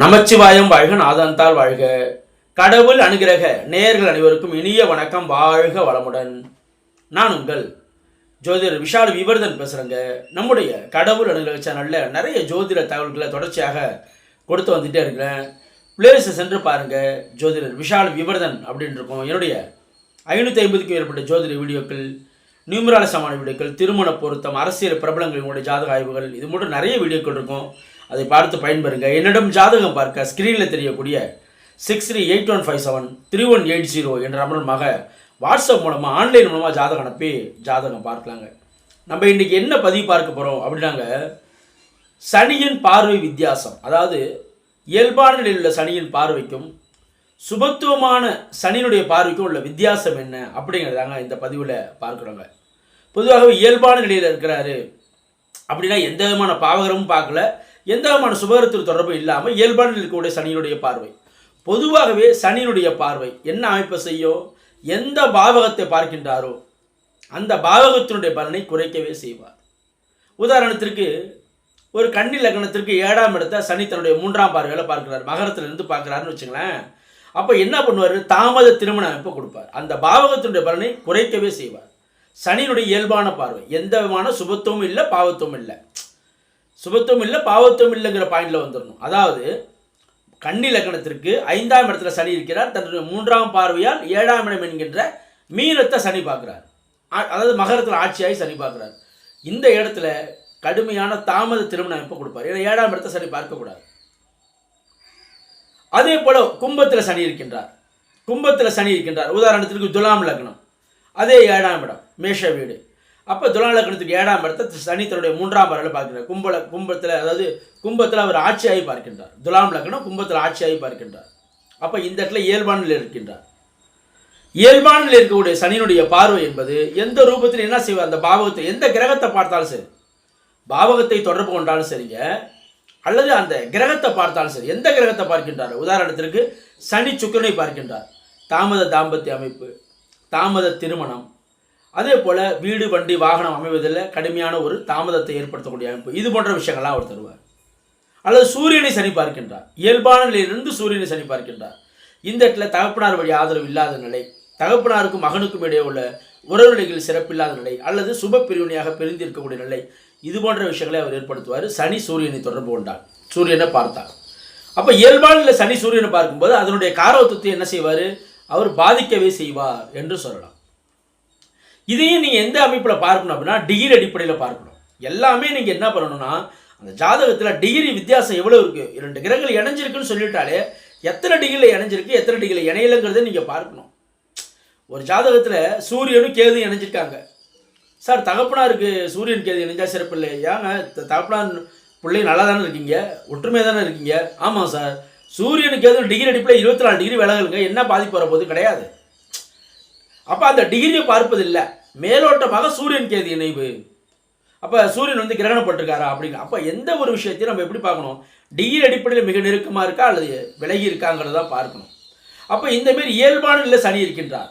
நமச்சிவாயம் வாழ்க நாதந்தால் வாழ்க. கடவுள் அனுகிரக நேயர்கள் அனைவருக்கும் இனிய வணக்கம் வாழ்க வளமுடன். நான் உங்கள் ஜோதிடர் விஷால் விவர்தன் பேசுகிறேங்க நம்முடைய கடவுள் அனுகிரக சேனலில் நிறைய ஜோதிட தகவல்களை தொடர்ச்சியாக கொடுத்து வந்துட்டே இருக்கிறேன். பிளேலிஸ்ட்டை சென்று பாருங்கள் ஜோதிடர் விஷால் விவர்தன் அப்படின்னு இருக்கும். என்னுடைய ஐநூற்றி ஐம்பதுக்கும் மேற்பட்ட ஜோதிட வீடியோக்கள் நியூமரால சமான வீடியோக்கள் திருமண பொருத்தம் அரசியல் பிரபலங்களினுடைய ஜாதக ஆய்வுகள் இது மட்டும் நிறைய வீடியோக்கள் இருக்கும். அதை பார்த்து பயன்பெறுங்க. என்னிடம் ஜாதகம் பார்க்க ஸ்க்ரீனில் தெரியக்கூடிய six three eight one five seven three one eight zero என்ற நம்பருமாக வாட்ஸ்அப் மூலமாக ஆன்லைன் மூலமாக ஜாதகம் அனுப்பி ஜாதகம் பார்க்கலாங்க. நம்ம இன்றைக்கி என்ன பதிவு பார்க்க போகிறோம் அப்படின்னாங்க சனியின் பார்வை வித்தியாசம். அதாவது இயல்பான நிலையில் உள்ள சனியின் பார்வைக்கும் சுபத்துவமான சனியினுடைய பார்வைக்கும் உள்ள வித்தியாசம் என்ன அப்படிங்கிறதாங்க இந்த பதிவில் பார்க்குறோங்க பொதுவாகவே இயல்பான நிலையில் இருக்கிறாரு அப்படின்னா எந்த விதமான பாவகரமும் பார்க்கல. எந்த விதமான சுபகரத்தில் தொடர்பும் இல்லாமல் இயல்பான இருக்கக்கூடிய சனியினுடைய பார்வை. பொதுவாகவே சனியினுடைய பார்வை என்ன அமைப்பை செய்யும் எந்த பாவகத்தை பார்க்கின்றாரோ அந்த பாவகத்தினுடைய பலனை குறைக்கவே செய்வார். உதாரணத்திற்கு ஒரு கன்னி லக்னத்திற்கு ஏழாம் இடத்த சனி தன்னுடைய மூன்றாம் பார்வையில் பார்க்கிறார். மகரத்துல இருந்து பார்க்குறாருன்னு வச்சுங்களேன். அப்போ என்ன பண்ணுவார்? தாமத திருமண அமைப்பை கொடுப்பார். அந்த பாவகத்தினுடைய பலனை குறைக்கவே செய்வார். சனியினுடைய இயல்பான பார்வை. எந்த விதமான சுபத்துவமும் இல்லை பாவத்துவம் இல்லை. சுபத்துவம் இல்லை பாவத்துவம் இல்லைங்கிற பாயிண்டில் வந்துடணும். அதாவது கன்னி லக்னத்திற்கு ஐந்தாம் இடத்துல சனி இருக்கிறார் தன்னுடைய மூன்றாம் பார்வையால் ஏழாம் இடம் என்கின்ற மீனத்தை சனி பார்க்குறார். அதாவது மகரத்தில் ஆட்சியாகி சனி பார்க்குறார். இந்த இடத்துல கடுமையான தாமத திருமண அமைப்பு கொடுப்பார். ஏன்னா ஏழாம் இடத்தை சனி பார்க்கக்கூடாது. அதே போல் கும்பத்தில் சனி இருக்கின்றார். கும்பத்தில் சனி இருக்கின்றார். உதாரணத்திற்கு துலாம் லக்னம். அதே ஏழாம் இடம் மேஷ வீடு. அப்போ துலாம் லக்னத்துக்கு ஏழாம் இடத்தை சனி தன்னுடைய மூன்றாம் பார்வையில் பார்க்கிறார். கும்பல கும்பத்தில் அதாவது கும்பத்தில் அவர் ஆட்சியாகி பார்க்கின்றார். துலாம் லக்னம் கும்பத்தில் ஆட்சியாகி பார்க்கின்றார். அப்போ இந்த இடத்துல இயல்பானில் இருக்கின்றார். இயல்பானில் இருக்கக்கூடிய சனியினுடைய பார்வை என்பது எந்த ரூபத்தில் என்ன செய்வார்? அந்த பாவகத்தை எந்த கிரகத்தை பார்த்தாலும் சரி பாவகத்தை தொடர்பு கொண்டாலும் சரிங்க அல்லது அந்த கிரகத்தை பார்த்தாலும் சரி எந்த கிரகத்தை பார்க்கின்றார்? உதாரணத்திற்கு சனி சுக்கிரனை பார்க்கின்றார். தாமத தாம்பத்திய அமைப்பு தாமத திருமணம் அதே போல் வீடு வண்டி வாகனம் அமைவதில் கடுமையான ஒரு தாமதத்தை ஏற்படுத்தக்கூடிய அமைப்பு. இது போன்ற விஷயங்கள்லாம் அவர் தருவார். அல்லது சூரியனை சனி பார்க்கின்றார். இயல்பான நிலையிலிருந்து சூரியனை சனி பார்க்கின்றார். இந்த இடத்துல தகப்பனார் வழி ஆதரவு இல்லாத நிலை தகப்பனாருக்கும் மகனுக்கும் இடையே உள்ள உறவு நிலைகள் சிறப்பில்லாத நிலை அல்லது சுப பிரிவினையாக பிரிந்திருக்கக்கூடிய நிலை இது போன்ற விஷயங்களை அவர் ஏற்படுத்துவார். சனி சூரியனை தொடர்பு கொண்டார். சூரியனை பார்த்தார். அப்போ இயல்பான நிலை சனி சூரியனை பார்க்கும்போது அதனுடைய காரவத்துவத்தை என்ன செய்வார்? அவர் பாதிக்கவே செய்வார் என்று சொல்லலாம். இதையும் நீங்கள் எந்த அமைப்பில் பார்க்கணும் அப்படின்னா டிகிரி அடிப்படையில் பார்க்கணும். எல்லாமே நீங்கள் என்ன பண்ணணும்னா அந்த ஜாதகத்தில் டிகிரி வித்தியாசம் எவ்வளோ இருக்குது இரண்டு கிரகங்கள் இணைஞ்சிருக்குன்னு சொல்லிட்டாலே எத்தனை டிகிரியில் இணைஞ்சிருக்கு எத்தனை டிகிரியில் இணையலைங்கிறத நீங்கள் பார்க்கணும். ஒரு ஜாதகத்தில் சூரியனும் கேது இணைஞ்சிருக்காங்க. சார் தகப்பனாருக்கு சூரியன் கேது இணைஞ்சா சிறப்பு இல்லை. ஏங்க தகப்பனார் பிள்ளை நல்லா தானே இருக்கீங்க? ஒற்றுமையாக தானே இருக்கீங்க? ஆமாம் சார். சூரியனுக்கு எதுவும் டிகிரி அடிப்பில் இருபத்தி நாலு டிகிரி விலகலுங்க. என்ன பாதிப்பு வரப்போகுது? கிடையாது. அப்போ அந்த டிகிரியை பார்ப்பதில்லை. மேலோட்டமாக சூரியன் கேது இணைவு. அப்போ சூரியன் வந்து கிரகணப்பட்டிருக்காரா அப்படின்னு அப்போ எந்த ஒரு விஷயத்தையும் நம்ம எப்படி பார்க்கணும்? டிகிரி அடிப்படையில் மிக நெருக்கமாக இருக்கா அல்லது விலகி இருக்காங்கிறத தான் பார்க்கணும். அப்போ இந்த மாரி இயல்பான நிலை சனி இருக்கின்றார்.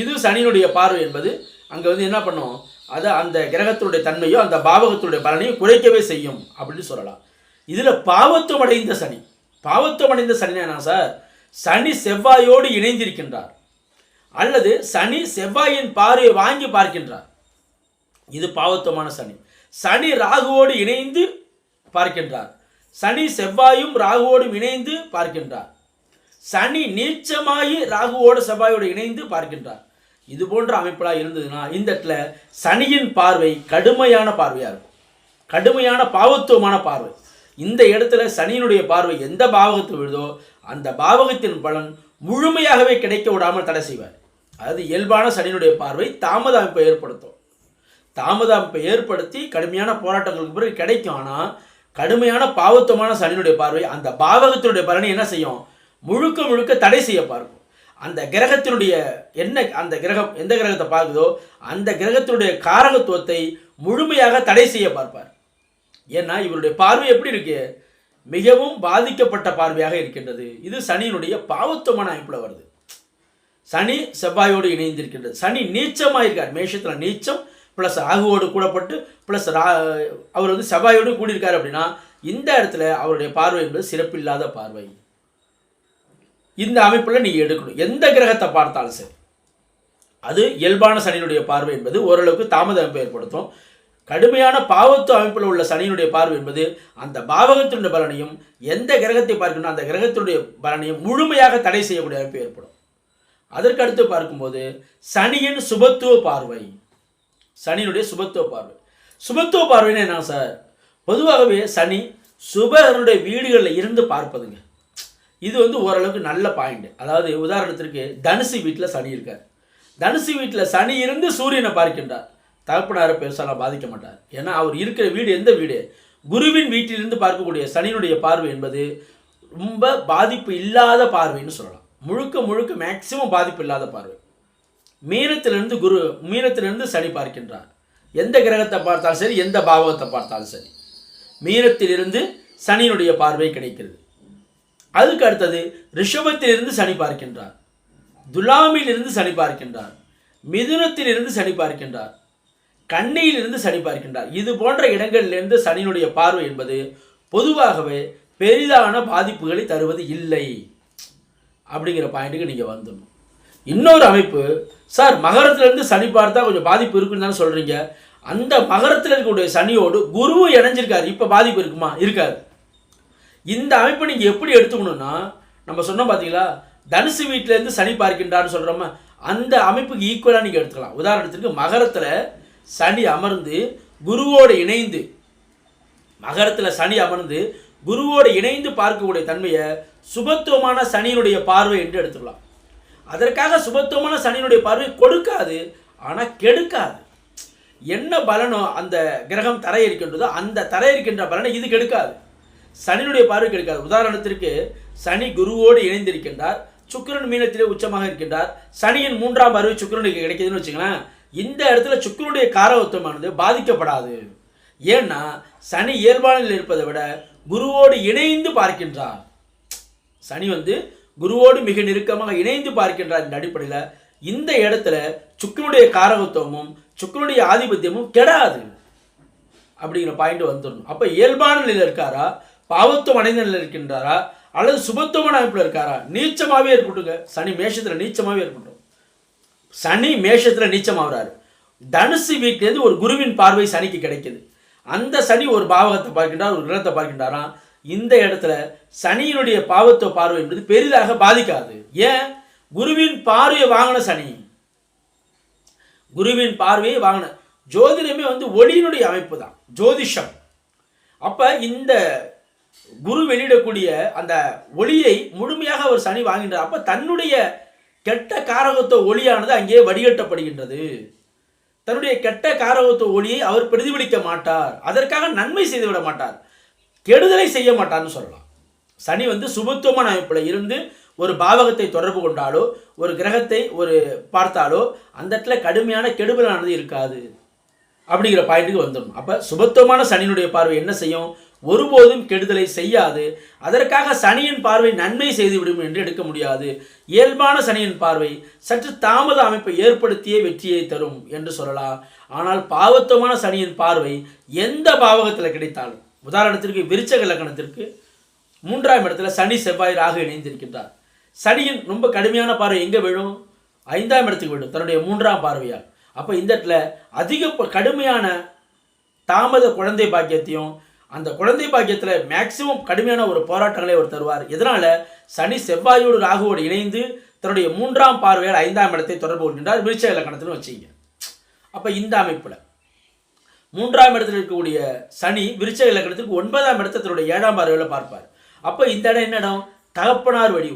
இது சனியினுடைய பார்வை என்பது அங்கே வந்து என்ன பண்ணும்? அது அந்த கிரகத்தினுடைய தன்மையோ அந்த பாவகத்தினுடைய பலனையும் குறைக்கவே செய்யும் அப்படின்னு சொல்லலாம். இதில் பாவத்துவம் அடைந்த சனி. பாவத்துவம் அடைந்த சனி என்ன சார்? சனி செவ்வாயோடு இணைந்திருக்கின்றார். அல்லது சனி செவ்வாயின் பார்வையை வாங்கி பார்க்கின்றார். இது பாவத்துவமான சனி. சனி ராகுவோடு இணைந்து பார்க்கின்றார். சனி செவ்வாயும் ராகுவோடும் இணைந்து பார்க்கின்றார். சனி நீச்சமாகி ராகுவோடு செவ்வாயோடு இணைந்து பார்க்கின்றார். இது போன்ற அமைப்பெல்லாம் இருந்ததுன்னா இந்த இடத்துல சனியின் பார்வை கடுமையான பார்வையாக இருக்கும். கடுமையான பாவத்துவமான பார்வை. இந்த இடத்துல சனியினுடைய பார்வை எந்த பாவகத்தில் விழுதோ அந்த பாவகத்தின் பலன் முழுமையாகவே கிடைக்க விடாமல் தடை செய்வார். அதாவது இயல்பான சனியினுடைய பார்வை தாமத அமைப்பை ஏற்படுத்தும். தாமத அமைப்பை ஏற்படுத்தி கடுமையான போராட்டங்களுக்கு பிறகு கிடைக்கும். ஆனால் கடுமையான பாவத்துவமான சனியினுடைய பார்வை அந்த பாவகத்தினுடைய பலனை என்ன செய்யும்? முழுக்க முழுக்க தடை செய்ய பார்க்கும். அந்த கிரகத்தினுடைய என்ன அந்த கிரகம் எந்த கிரகத்தை பார்க்குதோ அந்த கிரகத்தினுடைய காரகத்துவத்தை முழுமையாக தடை செய்ய பார்ப்பார். ஏன்னா இவருடைய பார்வை எப்படி இருக்கு? மிகவும் பாதிக்கப்பட்ட பார்வையாக இருக்கின்றது. இது சனியினுடைய பாவத்துவமான அமைப்பில் வருது. சனி செவ்வாயோடு இணைந்திருக்கின்றது. சனி நீச்சமாக இருக்கார் மேஷத்தில் நீச்சம் ப்ளஸ் ராகுவோடு கூடப்பட்டு ப்ளஸ் ரா அவர் வந்து செவ்வாயோடு கூடியிருக்கார் அப்படின்னா இந்த இடத்துல அவருடைய பார்வை என்பது சிறப்பில்லாத பார்வை. இந்த அமைப்பில் நீங்கள் எடுக்கணும். எந்த கிரகத்தை பார்த்தாலும் சரி. அது இயல்பான சனியினுடைய பார்வை என்பது ஓரளவுக்கு தாமத அமைப்பை ஏற்படுத்தும். கடுமையான பாவத்து அமைப்பில் உள்ள சனியினுடைய பார்வை என்பது அந்த பாவகத்தினுடைய பலனையும் எந்த கிரகத்தை பார்க்கணும் அந்த கிரகத்தினுடைய பலனையும் முழுமையாக தடை செய்யக்கூடிய அமைப்பு ஏற்படும். அதற்கு அடுத்து பார்க்கும்போது சனியின் சுபத்துவ பார்வை. சனியினுடைய சுபத்துவ பார்வை. சுபத்துவ பார்வைன்னு என்ன சார்? பொதுவாகவே சனி சுபகனுடைய வீடுகளில் இருந்து பார்ப்பதுங்க. இது வந்து ஓரளவுக்கு நல்ல பாயிண்ட் அதாவது உதாரணத்திற்கு தனுசு வீட்டில் சனி இருக்கார். தனுசு வீட்டில் சனி இருந்து சூரியனை பார்க்கின்றார். தகப்பனாரை பெருசாலாம் பாதிக்க மாட்டார். ஏன்னா அவர் இருக்கிற வீடு எந்த வீடு? குருவின் வீட்டிலிருந்து பார்க்கக்கூடிய சனியினுடைய பார்வை என்பது ரொம்ப பாதிப்பு இல்லாத பார்வைன்னு சொல்லலாம். முழுக்க முழுக்க மேக்சிமம் பாதிப்பு இல்லாத பார்வை. மீனத்திலிருந்து குரு மீனத்திலிருந்து சனி பார்க்கின்றார். எந்த கிரகத்தை பார்த்தாலும் சரி எந்த பாவகத்தை பார்த்தாலும் சரி. மீனத்திலிருந்து சனியினுடைய பார்வை கிடைக்கிறது. அதுக்கு அடுத்தது ரிஷபத்திலிருந்து சனி பார்க்கின்றார். துலாமிலிருந்து சனி பார்க்கின்றார். மிதுனத்திலிருந்து சனி பார்க்கின்றார். கண்ணியிலிருந்து சனி பார்க்கின்றார். இது போன்ற இடங்களிலிருந்து சனியினுடைய பார்வை என்பது பொதுவாகவே பெரிதான பாதிப்புகளை தருவது இல்லை. அப்படிங்கிற பாயிண்ட்டுக்கு நீங்கள் வந்துடணும். இன்னொரு அமைப்பு சார் மகரத்துலேருந்து சனி பார்த்தா கொஞ்சம் பாதிப்பு இருக்குன்னு தானே சொல்கிறீங்க அந்த மகரத்தில் இருக்கக்கூடிய சனியோடு குருவும் இணைஞ்சிருக்காரு. இப்போ பாதிப்பு இருக்குமா? இருக்காது. இந்த அமைப்பை நீங்கள் எப்படி எடுத்துக்கணும்னா நம்ம சொன்னோம் பார்த்தீங்களா தனுசு வீட்டிலேருந்து சனி பார்க்கின்றான்னு சொல்கிறோமா அந்த அமைப்புக்கு ஈக்குவலாக நீங்கள் எடுத்துக்கலாம். உதாரணத்திற்கு மகரத்தில் சனி அமர்ந்து குருவோடு இணைந்து மகரத்தில் சனி அமர்ந்து குருவோடு இணைந்து பார்க்கக்கூடிய தன்மையை சுபத்துவமான சனியினுடைய பார்வை என்று எடுத்துக்கலாம். அதற்காக சுபத்துவமான சனியினுடைய பார்வை கொடுக்காது ஆனால் கெடுக்காது. என்ன பலனோ அந்த கிரகம் தரையிருக்கின்றதோ இருக்கின்றதோ அந்த தரையிருக்கின்ற இருக்கின்ற பலனை இது கெடுக்காது. சனியினுடைய பார்வை கெடுக்காது. உதாரணத்திற்கு சனி குருவோடு இணைந்திருக்கின்றார் சுக்கரன் மீனத்திலே உச்சமாக இருக்கின்றார் சனியின் மூன்றாம் பார்வை சுக்கரனுக்கு கிடைக்குதுன்னு வச்சுக்கோங்களேன் இந்த இடத்துல சுக்கரனுடைய காரவத்துவமானது பாதிக்கப்படாது. ஏன்னா சனி இயல்பானில் இருப்பதை விட குருவோடு இணைந்து பார்க்கின்றார். சனி வந்து குருவோடு மிக நெருக்கமாக இணைந்து பார்க்கின்றார் அடிப்படையில். இந்த இடத்துல சுக்கனுடைய காரகத்துவமும் சுக்கனுடைய ஆதிபத்தியமும் கெடாது அப்படிங்கிற பாயிண்ட் வந்துடணும். அப்போ இயல்பான நிலையில் இருக்காரா? பாவத்துவம் அடைந்த நிலையில் இருக்கின்றாரா? அல்லது சுபத்துவமான அமைப்பில் இருக்காரா? நீச்சமாகவே இருக்கட்டுங்க. சனி மேஷத்தில் நீச்சமாகவே இருக்கட்டும். சனி மேஷத்தில் நீச்சமாகறாரு தனுசு வீட்டிலேருந்து ஒரு குருவின் பார்வை சனிக்கு கிடைக்குது. அந்த சனி ஒரு பாவகத்தை பார்க்கின்றார் ஒரு கிரகத்தை பார்க்கின்றாராம். இந்த இடத்துல சனியினுடைய பாவத்துவ பார்வை என்பது பெரிதாக பாதிக்காது. ஏன்? குருவின் பார்வையை வாங்கின சனி. குருவின் பார்வையை வாங்கின. ஜோதிடமே வந்து ஒளியினுடைய அமைப்பு தான் ஜோதிஷம். அப்போ இந்த குரு வெளியிடக்கூடிய அந்த ஒளியை முழுமையாக அவர் சனி வாங்கின்றார் அப்போ தன்னுடைய கெட்ட காரகத்துவ ஒளியானது அங்கே வடிகட்டப்படுகின்றது. தன்னுடைய கெட்ட காரகத்துவ ஒளியை அவர் பிரதிபலிக்க மாட்டார். அதற்காக நன்மை செய்து விட மாட்டார். கெடுதலை செய்ய மாட்டார்னு சொல்லலாம். சனி வந்து சுபத்துவமான அமைப்பில் இருந்து ஒரு பாவகத்தை தொடர்பு கொண்டாலோ ஒரு கிரகத்தை ஒரு பார்த்தாலோ அந்த இடத்துல கடுமையான கெடுதலானது இருக்காது. அப்படிங்கிற பாயிண்ட்டுக்கு வந்துடும் அப்போ சுபத்துவமான சனியினுடைய பார்வை என்ன செய்யும்? ஒருபோதும் கெடுதலை செய்யாது. அதற்காக சனியின் பார்வை நன்மை செய்துவிடும் என்று எடுக்க முடியாது. இயல்பான சனியின் பார்வை சற்று தாமத அமைப்பை ஏற்படுத்தியே வெற்றியை தரும் என்று சொல்லலாம். ஆனால் பாவத்துவமான சனியின் பார்வை எந்த பாவகத்தில் கிடைத்தாலும் உதாரணத்திற்கு விருச்சக லக்கணத்திற்கு மூன்றாம் இடத்துல சனி செவ்வாய் ராகு இணைந்திருக்கின்றார். சனியின் ரொம்ப கடுமையான பார்வை எங்கே விழும்? ஐந்தாம் இடத்துக்கு விழும் தன்னுடைய மூன்றாம் பார்வையால். அப்போ இந்த இடத்துல அதிக கடுமையான தாமத குழந்தை பாக்கியத்தையும் அந்த குழந்தை பாக்கியத்தில் மேக்சிமம் கடுமையான ஒரு போராட்டங்களை அவர் தருவார். இதனால் சனி செவ்வாயோடு ராகுவோடு இணைந்து தன்னுடைய மூன்றாம் பார்வையால் ஐந்தாம் இடத்தை தொடர்பு கொள்கின்றார். விருச்சக இலக்கணத்துன்னு வச்சுங்க அப்போ இந்த அமைப்பில் மூன்றாம் இடத்தில் இருக்கக்கூடிய சனி விருச்சக இலக்கணத்துக்கு ஒன்பதாம் இடத்தை தன்னுடைய ஏழாம் பார்வையில் பார்ப்பார். அப்போ இந்த இடம் என்ன இடம்? தகப்பனார் வழி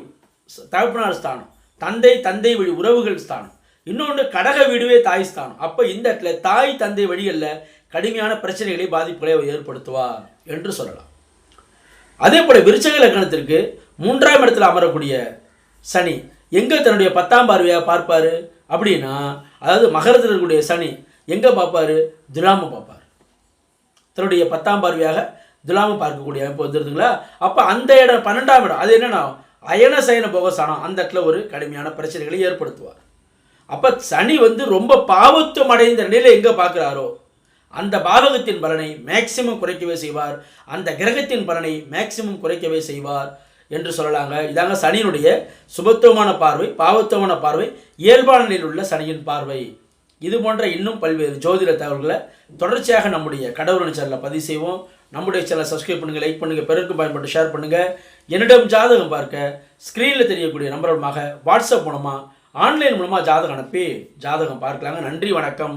தகப்பனார் ஸ்தானம். தந்தை தந்தை வழி உறவுகள் ஸ்தானம். இன்னொன்று கடக வீடுவே தாய் ஸ்தானம். அப்போ இந்த இடத்துல தாய் தந்தை வழிகளில் கடுமையான பிரச்சனைகளை பாதிப்புகளை அவர் ஏற்படுத்துவார் என்று சொல்லலாம். அதே போல விருச்சக லக்கணத்திற்கு மூன்றாம் இடத்தில் அமரக்கூடிய சனி எங்கே தன்னுடைய பத்தாம் பார்வையாக பார்ப்பார்? அப்படின்னா அதாவது மகரத்தில் இருக்கக்கூடிய சனி எங்கே பார்ப்பாரு? துலாம பார்ப்பார். தன்னுடைய பத்தாம் பார்வையாக துலாம பார்க்கக்கூடிய அமைப்பு வந்துருதுங்களா? அப்போ அந்த இடம் பன்னெண்டாம் இடம் அது என்னென்னா அயன சயன போகஸ்தானம் அந்த இடத்துல ஒரு கடுமையான பிரச்சனைகளை ஏற்படுத்துவார். அப்போ சனி வந்து ரொம்ப பாவத்துவம் அடைந்த நிலையில் எங்கே பார்க்குறாரோ அந்த பாவகத்தின் பலனை மேக்சிமம் குறைக்கவே செய்வார். அந்த கிரகத்தின் பலனை மேக்சிமம் குறைக்கவே செய்வார் என்று சொல்லலாங்க. இதாங்க சனியினுடைய சுபத்துவமான பார்வை பாவத்துவமான பார்வை இயல்பான நிலையில் உள்ள சனியின் பார்வை. இது போன்ற இன்னும் பல்வேறு ஜோதிட தகவல்களை தொடர்ச்சியாக நம்முடைய கடவுள் சேனலில் பதிவு செய்வோம். நம்முடைய சேனலை சப்ஸ்கிரைப் பண்ணுங்கள் லைக் பண்ணுங்கள் பிறருக்கு பயன்பட்டு ஷேர் பண்ணுங்கள் என்னிடம் ஜாதகம் பார்க்க ஸ்க்ரீனில் தெரியக்கூடிய நம்பர் மூலமாக வாட்ஸ்அப் மூலமாக ஆன்லைன் மூலமாக ஜாதகம் அனுப்பி ஜாதகம் பார்க்கலாங்க. நன்றி வணக்கம்.